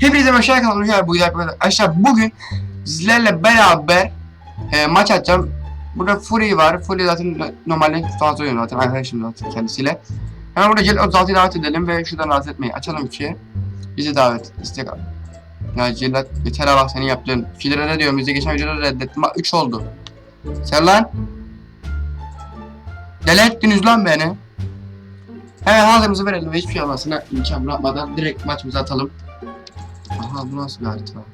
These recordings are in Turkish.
Hepinize hoş geldiniz arkadaşlar. Bugün arkadaşlar bugün sizlerle beraber e, maç atacağım. Burada Fury var. Fury zaten normalde fazla oynuyor zaten arkadaşım zaten kendisiyle. Hemen burada Jet 36'yı davet edelim ve şuradan davet etmeyi açalım ki bizi davet istek al. Ya Cellat yeter bak senin yaptığın. Filere ne diyorum bize geçen videoda reddettim. Bak 3 oldu. Sen lan. Deli ettiniz lan beni. Hemen hazırımızı verelim ve hiçbir şey olmasına imkan bırakmadan direkt maçımızı atalım. Aha bu nasıl bir harita?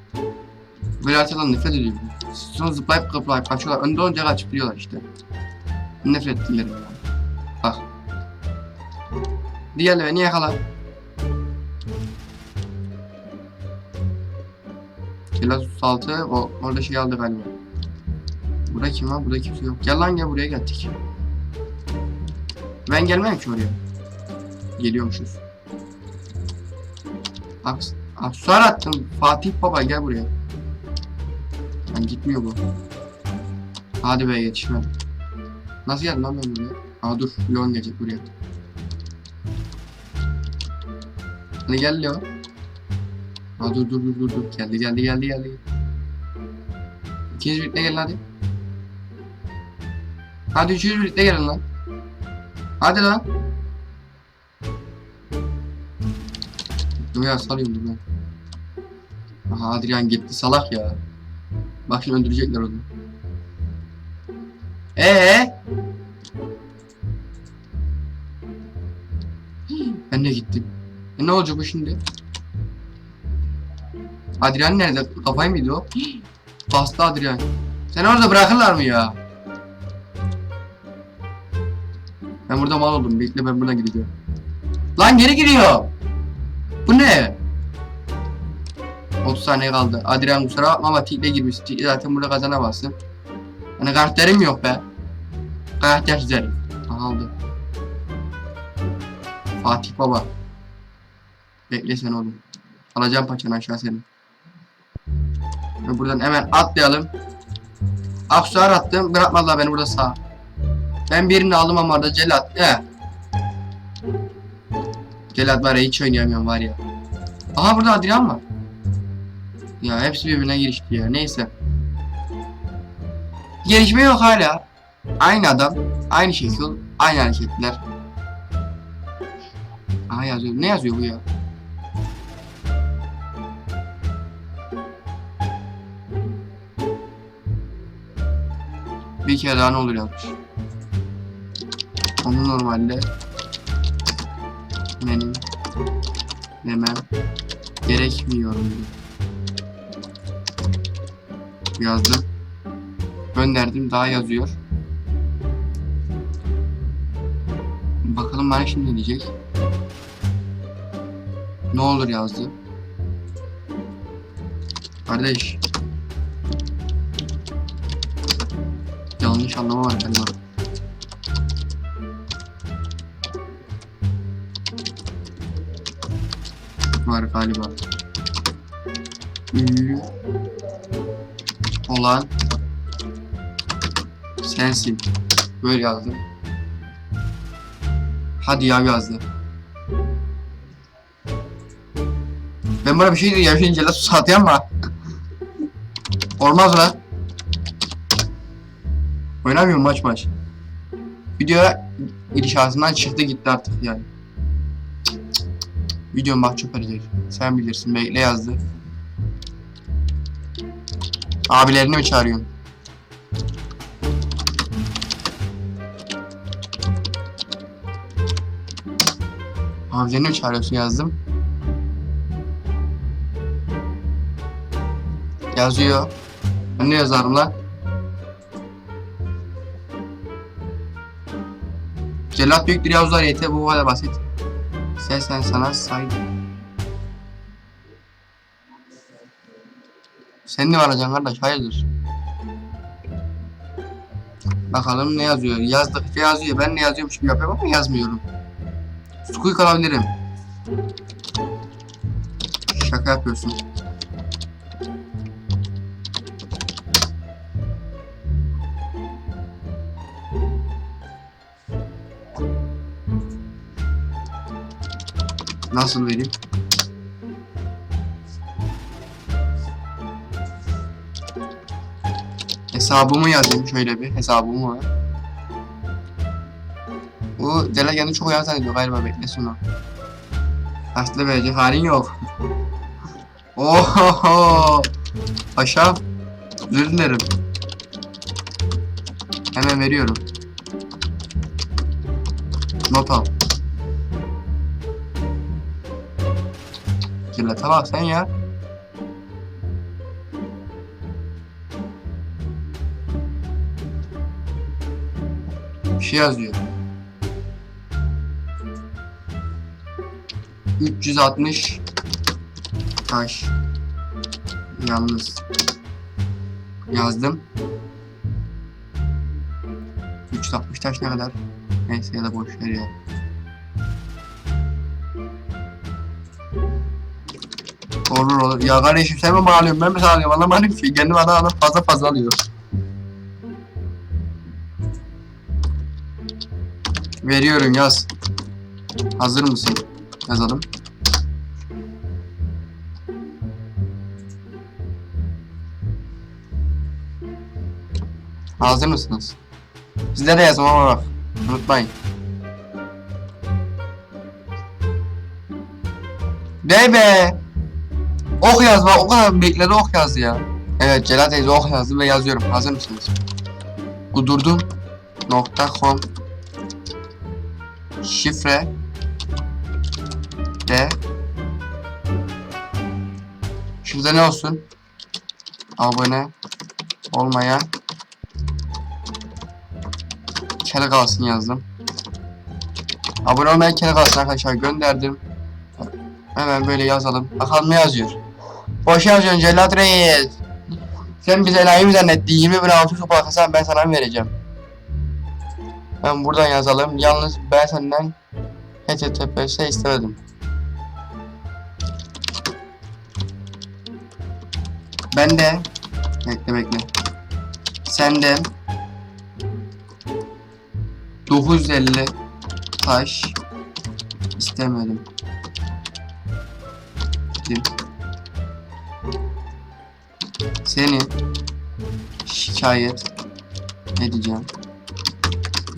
Böyle haritadan nefret ediyorum. Sonra zıplayıp kıplayıp kaçıyorlar. Önde olunca kaçıp gidiyorlar işte. Nefret ettiler ya. Bak. Diğerle beni yakala. Kilas 36 o orada şey aldı galiba. Burada kim var? Burada kimse yok. Gel lan gel buraya geldik. Ben gelmem ki oraya. Geliyormuşuz. Aks Aksuar attım. Fatih Baba gel buraya. Lan gitmiyor bu. Hadi be yetişmem. Nasıl geldim lan ben buraya? Aa dur. Leon gelecek buraya. Hadi gel Leon. Aa dur dur dur dur dur. Geldi geldi geldi geldi. İkinci birlikte gelin hadi. Hadi üçüncü birlikte gelin lan. Hadi lan. Dur ya salıyorum dur ben. Aha Adrian gitti salak ya. Bak şimdi öldürecekler onu. Ee? Ben de gittim. E ne olacak bu şimdi? Adrian nerede? Kafayı mıydı o? Bastı Adrian. Seni orada bırakırlar mı ya? Ben burada mal oldum. Bekle ben buradan gideceğim. Lan geri giriyor. Bu ne? 30 saniye kaldı. Adrian kusura bakma ama tikle girmiş. Tikle zaten burada kazanamazsın. Hani karakterim yok be. Karaktersiz herif. Aha aldı. Fatih baba. Bekle sen oğlum. Alacağım paçanı aşağı senin. Ve buradan hemen atlayalım. Aksuar attım. Bırakmadılar beni burada sağ. Ben birini aldım ama orada Celat. He. Celat var ya hiç oynayamıyorum var ya. Aha burada Adrian var. Ya hepsi birbirine girişti ya. Neyse. Gelişme yok hala. Aynı adam, aynı şekil, aynı hareketler. Aha yazıyor. Ne yazıyor bu ya? Bir kere daha ne olur yazmış. Onu normalde benim demem gerekmiyor diyor. Yazdım. Gönderdim daha yazıyor. Bakalım bana şimdi ne diyecek. Ne olur yazdı. Kardeş. Yanlış anlama var galiba. Var galiba. Olan sensin. Böyle yazdım. Hadi ya yazdı. Ben buna bir şey diyeceğim. Şimdi celat satayım mı? Olmaz lan. Oynamıyorum maç maç. Video gidişatından çıktı gitti artık yani. Cık, cık. Video mahcup edecek. Sen bilirsin. Bekle yazdı. Abilerini mi çağırıyorsun? Abilerini mi çağırıyorsun yazdım. Yazıyor. Ben ne yazarım lan? Celat büyüktür Yavuzlar YT bu kadar basit. Sen sen sana saygı. Sen ne alacaksın kardeş? Hayırdır? Bakalım ne yazıyor? Yazdıkça yazıyor. Ben ne yazıyorum şimdi yapıyorum ama yazmıyorum. Squeak alabilirim. Şaka yapıyorsun. Nasıl vereyim? Hesabımı yazayım şöyle bir hesabımı. Bu Celal kendini çok uyan zannediyor galiba beklesin o. Aslı verecek halin yok. Oho! Paşam. Özür dilerim. Hemen veriyorum. Not al. Cillete bak sen ya. Bir şey yazıyor. 360 taş. Yalnız. Yazdım. 360 taş ne kadar? Neyse ya da boş ver ya. Olur olur. Ya kardeşim sen mi bağlıyorsun? Ben mi sağlıyorum? Anlamadım ki. Kendim adam adam fazla fazla alıyor. Veriyorum yaz. Hazır mısın? Yazalım. Hazır mısınız? Sizler de yazın ama bak. Unutmayın. Ne be? Ok yazma. O kadar bekledi ok yaz ya. Evet Celal teyze ok yazdı ve yazıyorum. Hazır mısınız? Kudurdum. Nokta com Şifre de Şurada ne olsun? Abone olmayan kere kalsın yazdım. Abone olmayan kere kalsın arkadaşlar gönderdim. Hemen böyle yazalım. Bakalım ne yazıyor. Boş yazıyorsun Cellat Reis. Sen bize enayi mi zannettin? 20 bin altı arkasından ben sana vereceğim? Ben buradan yazalım. Yalnız ben senden HTTPS istemedim. Ben de bekle bekle. Senden 950 taş istemedim. Gittim. Seni şikayet edeceğim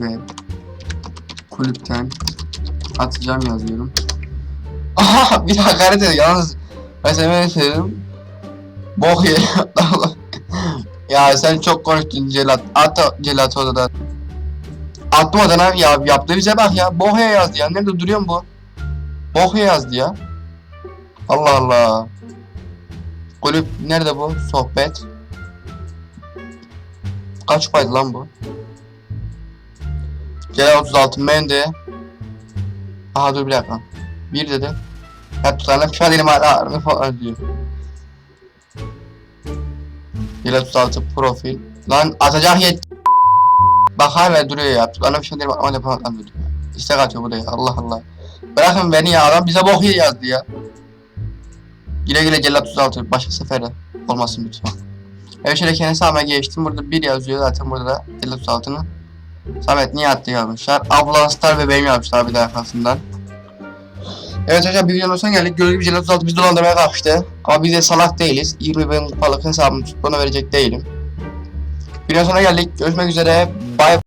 ve kulüpten atacağım yazıyorum. Aha bir daha hakaret ediyor yalnız ben seni öyle söyledim. Bok ya sen çok konuştun Celat. At Celat odadan. Attım odana ya yaptığı bize bak ya. Bohya yazdı ya. Nerede duruyor bu? Bohya yazdı ya. Allah Allah. Kulüp nerede bu? Sohbet. Kaç kupaydı lan bu? Celal 36 Mende. Aha dur bir dakika. Bir dedi. Ya tutanlar şu an elim hala falan diyor. Celal 36 profil. Lan atacak yet. Bak hala duruyor ya. Tutanlar şu an elim hala falan diyor. İstek atıyor buraya. Allah Allah. Bırakın beni ya adam bize bok yazdı ya. Güle güle Celal 36 başka sefere olmasın lütfen. Evet şöyle kendi geçtim. Burada bir yazıyor zaten burada da Celal 36'nın. Samet niye attı yazmışlar. Ablan Star bebeğim yapmışlar bir de arkasından. Evet arkadaşlar bir videonun sonuna geldik. Gördüğünüz gibi Celal 36 bizi dolandırmaya kalkıştı. Ama biz de salak değiliz. 20 bin kupalık hesabımı bana verecek değilim. Videonun sonuna geldik. Görüşmek üzere. Bye.